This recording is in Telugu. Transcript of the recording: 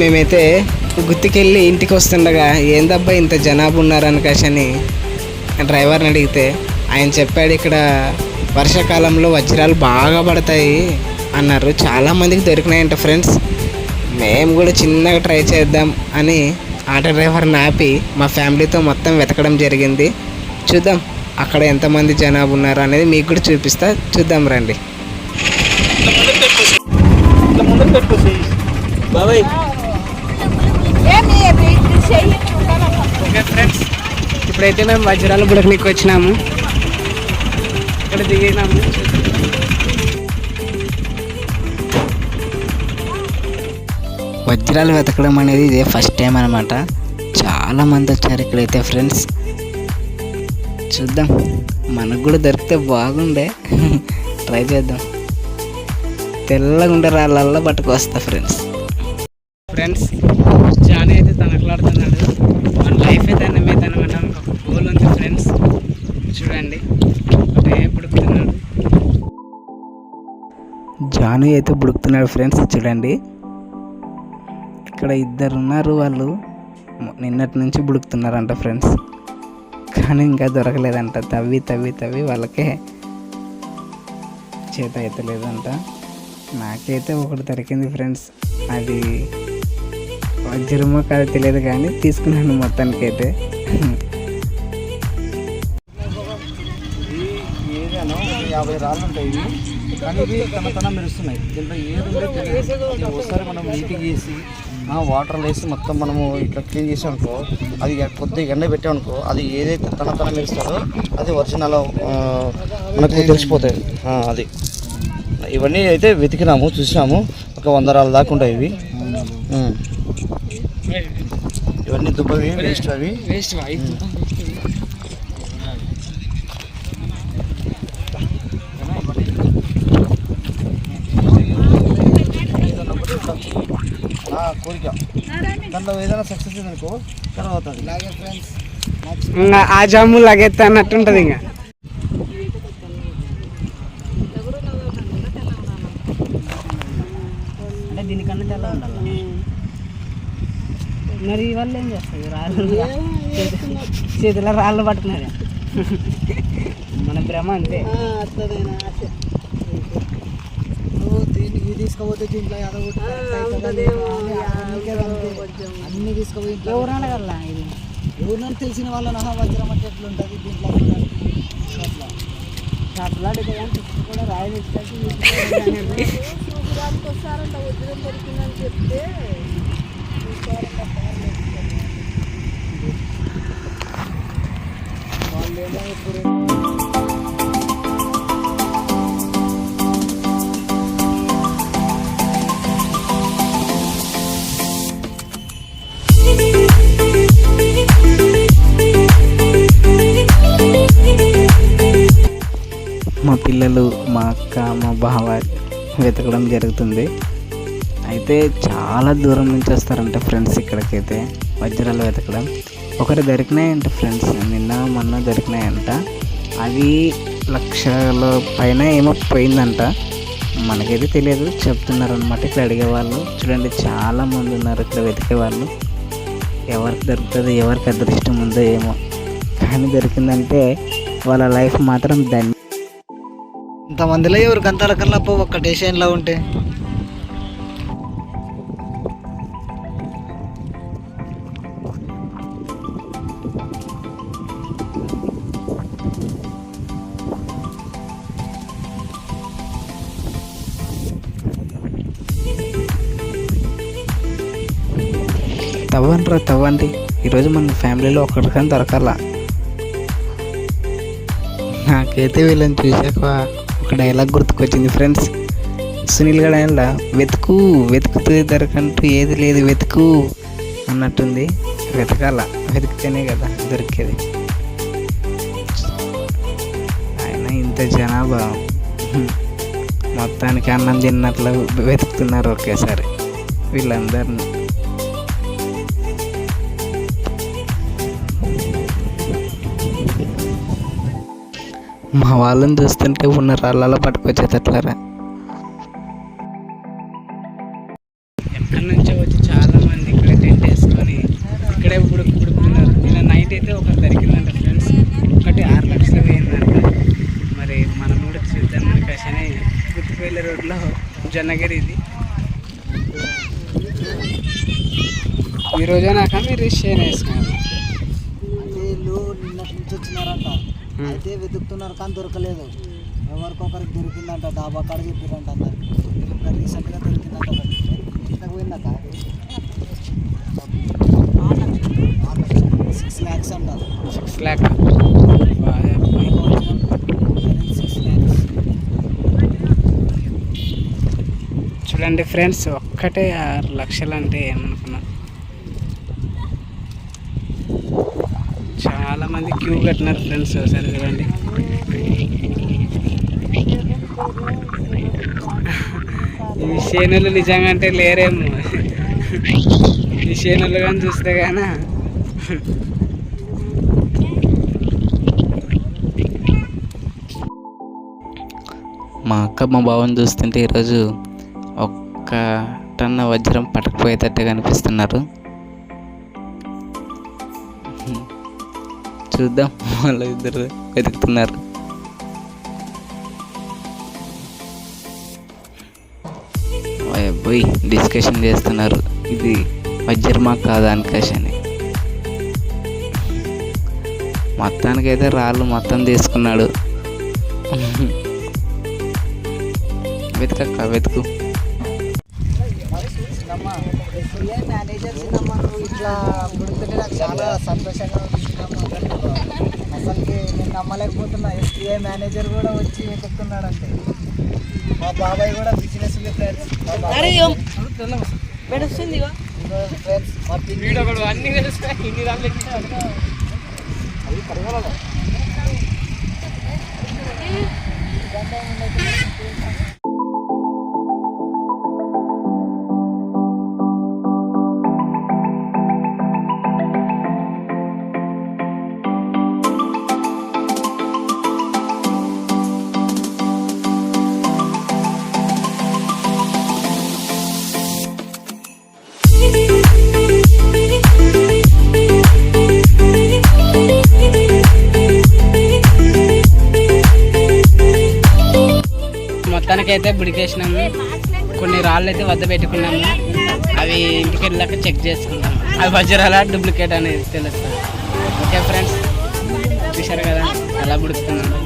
మేమైతే గుర్తుకెళ్ళి ఇంటికి వస్తుండగా ఏందబ్బా ఇంత జనాభా ఉన్నారని కాశని డ్రైవర్ని అడిగితే ఆయన చెప్పాడు ఇక్కడ వర్షాకాలంలో వజ్రాలు బాగా పడతాయి అన్నారు. చాలామందికి దొరికినాయంట ఫ్రెండ్స్. మేము కూడా చిన్నగా ట్రై చేద్దాం అని ఆటో డ్రైవర్ని ఆపి మా ఫ్యామిలీతో మొత్తం వెతకడం జరిగింది. చూద్దాం అక్కడ ఎంతమంది జనాభా ఉన్నారు అనేది మీకు కూడా చూపిస్తా. చూద్దాం రండి. బాబాయ్. ఓకే ఫ్రెండ్స్ ఇప్పుడైతే మేము వజ్రాల బుడకనికి వచ్చినాము. ఇక్కడ దిగినాము. వజ్రాలు వెతకడం అనేది ఇదే ఫస్ట్ టైం అనమాట చాలా మంది వచ్చారు ఇక్కడైతే ఫ్రెండ్స్ చూద్దాం. మనకు కూడా దొరికితే బాగుండే. ట్రై చేద్దాం. తెల్లగా ఉండే రాళ్ళల్లో పట్టుకొస్తా ఫ్రెండ్స్ ఫ్రెండ్స్ జానీ మన లైఫ్ అయితే మీద అనమాట ఒక గోల్ ఉంది ఫ్రెండ్స్ చూడండి. ఒకటే బుడుకుతున్నాడు. జాను అయితే బుడుకుతున్నాడు ఫ్రెండ్స్ చూడండి. ఇక్కడ ఇద్దరు ఉన్నారు వాళ్ళు. నిన్నటి నుంచి బుడుకుతున్నారంట ఫ్రెండ్స్ కానీ ఇంకా దొరకలేదంట. తవ్వి తవ్వి తవ్వి వాళ్ళకే చేత అయితే లేదంట. నాకైతే ఒకటి దొరికింది ఫ్రెండ్స్ అది వజ్రమో కాదో తెలియదు కానీ తీసుకున్నాను మొత్తానికి అయితే ఏరియాలో యాభై రాళ్ళు ఉంటాయి. ఇవి. కానీ ఇవి తన తన మెరుస్తున్నాయి. దీంట్లో ఏది ఉందో తెలియదు. ఇది ఒకసారి మనం నీట్గా చేసి ఆ, వాటర్లో వేసి మొత్తం మనము ఇట్లా క్లీన్ చేసాం అనుకో అది కొద్దిగా ఎండ పెట్టామనుకో అది ఏదైతే తన తన మెరుస్తుందో అది ఒరిజినల్ మనకు తెలిసిపోతాయి. అది. ఇవన్నీ అయితే వెతికినాము చూసినాము. ఒక వంద రాళ్ళ దాకా ఉంటాయి ఇవి. ఇవన్నీ దుబ్బవి వేస్ట్ అవి. వేస్ట్ కోరిక. దాంట్లో ఏదైనా సక్సెస్ అనుకో తర్వాత ఫ్రెండ్స్ ఇంకా ఆ జాము లాగెత్తా అన్నట్టు ఉంటుంది ఇంకా. అంటే దీనికన్నా తెల్ల ఉండాలి? మరి వాళ్ళు ఏం చేస్తారు రాళ్ళు చేతిలో రాళ్ళు పట్టుకున్నారు మన భ్రమ అంతే. దీనికి తీసుకపోతే దీంట్లో అన్ని తీసుకుపోయి ఎవరు అడగల ఇది? ఎవరినైనా తెలిసిన వాళ్ళ నహా వజ్రం అంటే ఎట్లుంటుంది? దీంట్లో అట్లా అట్లా చుట్టూ మా పిల్లలు మా అక్క మా బావ వెతకడం జరుగుతుంది. అయితే చాలా దూరం నుంచి వస్తారంట ఫ్రెండ్స్ ఇక్కడికైతే. వజ్రాలు వెతకడం. ఒకటి దొరికినాయంట ఫ్రెండ్స్ నిన్న మొన్న దొరికినాయంట. అది లక్షల పైన ఏమో పోయిందంట. మనకైతే తెలియదు చెప్తున్నారు అనమాట ఇక్కడ అడిగేవాళ్ళు. చూడండి చాలా మంది ఉన్నారు ఇక్కడ వెతికే వాళ్ళు ఎవరికి దొరుకుతుంది ఎవరికి అదృష్టం ఉందో ఏమో. కానీ దొరికిందంటే వాళ్ళ లైఫ్ మాత్రం దాన్ని ఇంతమందిలో ఎవరికి అంత రకంలో ఒక్క డెసిషన్లో ఉంటే. తవ్వండి రా తవ్వండి. ఈరోజు మన ఫ్యామిలీలో ఒకరికని దొరకాల. నాకైతే వీళ్ళని చూసాక ఒక డైలాగ్ గుర్తుకొచ్చింది ఫ్రెండ్స్ సునీల్ గడ ఆయన వెతుకు వెతుకుతూ దొరకంటూ ఏది లేదు వెతుకు అన్నట్టుంది. వెతకాల వెతికితేనే కదా దొరికేది. ఆయన ఇంత జనాభా. మొత్తానికి అన్నం తిన్నట్లు వెతుకుతున్నారు ఒకేసారి. వీళ్ళందరినీ. మా వాళ్ళని చూస్తుంటే ఉన్న రాళ్ళ పట్టుకొచ్చేటట్లరా. ఎక్కడి నుంచో వచ్చి చాలా మంది ఇక్కడ టెంట్ వేసుకొని ఇక్కడే ఇప్పుడు కుడుకున్నారు. ఇలా నైట్ అయితే ఒక దొరికిందంట ఫ్రెండ్స్ ఒకటి ఆరు లక్షలు పోయిందంట. మరి మనం కూడా చూద్దాం మన అని గుర్తుపల్లి రోడ్లో జొన్నగిరి ఇది. ఈరోజు నాక మీరు రిజిస్ట్రేషన్ వేసుకున్నారు. అయితే వెతుకుతున్నారు కానీ దొరకలేదు. ఎవరికొకరికి దొరికిందంట డాబా కాడ చెప్పారంట అందరికి రీసెంట్గా దొరికిందంట ఒకటి. ఇంతకు పోయిందట. సిక్స్ ల్యాక్స్ అంట. సిక్స్ ల్యాక్ చూడండి ఫ్రెండ్స్ ఒక్కటే ఆరు లక్షలు అంటే ఏమనుకున్నా చాలా మంది క్యూ కట్టినారు ఫ్రెండ్స్ ఒకసారి చూడండి. ఈ శేనులు నిజంగా అంటే లేరేమో. ఈ శేనులు కానీ చూస్తే కానీ మా అక్క మా బావని చూస్తుంటే ఈరోజు ఒక్క టన్న వజ్రం పట్టకపోయేటట్టు కనిపిస్తున్నారు చూద్దాం వాళ్ళు ఇద్దరు వెతుకుతున్నారు. పోయి డిస్కషన్ చేస్తున్నారు. ఇది వజ్రమా కాదా అనుకని మొత్తానికైతే రాళ్ళు మొత్తం తీసుకున్నాడు. వెతుకక్క వెతుకు. ఇట్లా గుర్తుంటే నాకు చాలా సంతోషంగా అసలుకి నేను నమ్మలేకపోతున్నా. ఎస్బీఐ మేనేజర్ కూడా వచ్చి వెతుకుతున్నాడంటే మా బాబాయ్ కూడా బిజినెస్ ఫ్రెండ్స్ మొత్తానికైతే బుడికేసినాము కొన్ని రాళ్ళు అయితే వద్ద పెట్టుకున్నాము అవి ఇంటికి వెళ్ళాక చెక్ చేసుకుంటాము అవి వజ్రాల డూప్లికేట్ అనేది తెలుస్తుంది. ఓకే ఫ్రెండ్స్ చూశారు కదా? అలా బుడుకుతున్నాము